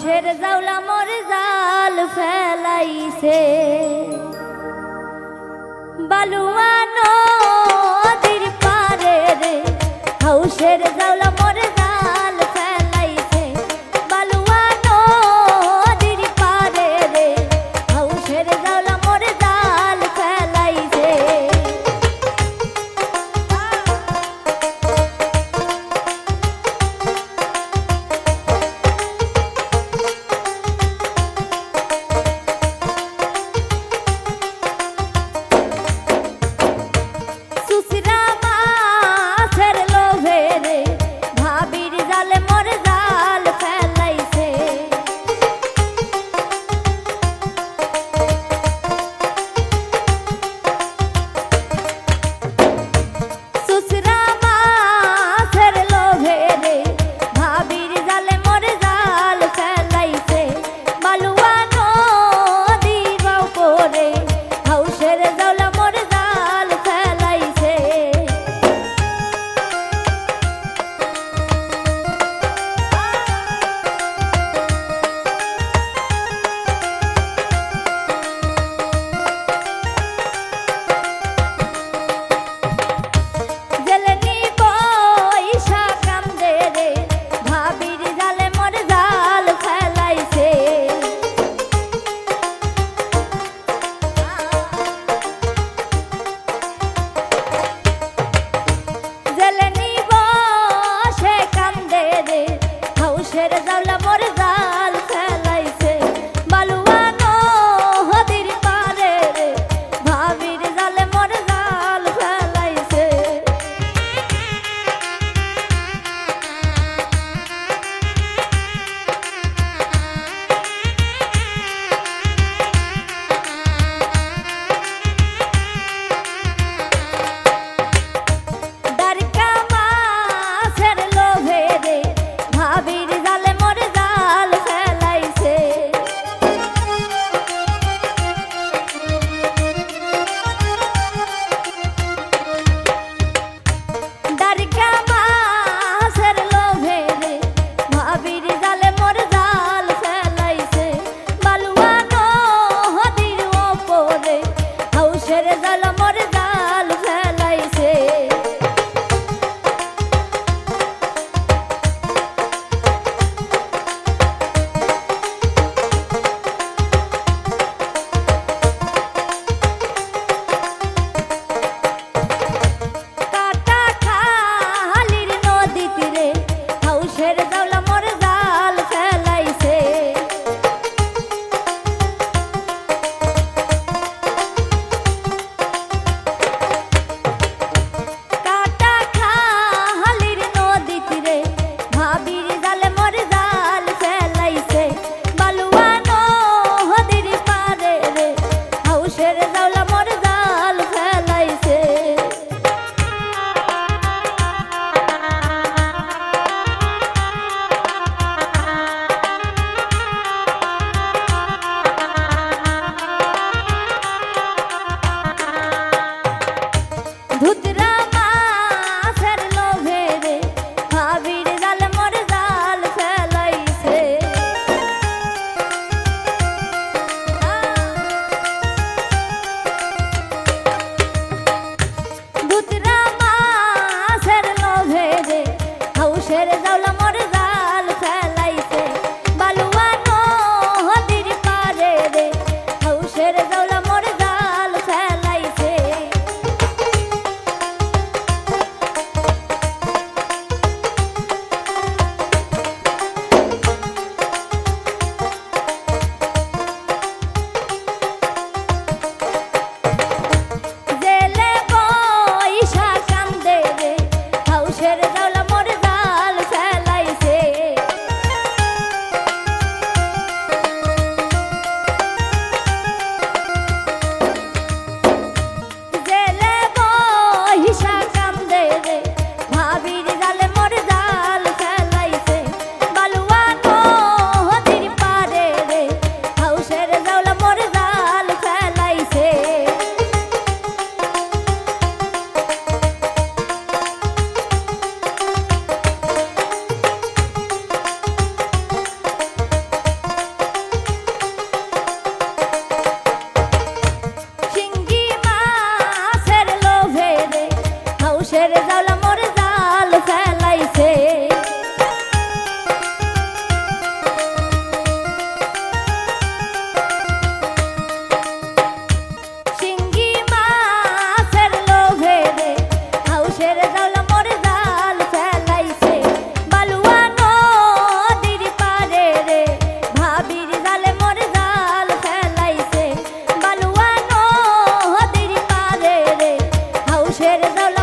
হাউসের জাউলা মোর জাল ফেলাইছে। বালুয়া ছেড়ে দাওলা মোর জাল ফেলাইছে। কাটা খালির নদী তীরে ভাবির জালে মোর জাল ফেলাইছে। বালুয়া নদীর পারে রে, হাউসের দাওলা মোর মানুষের দল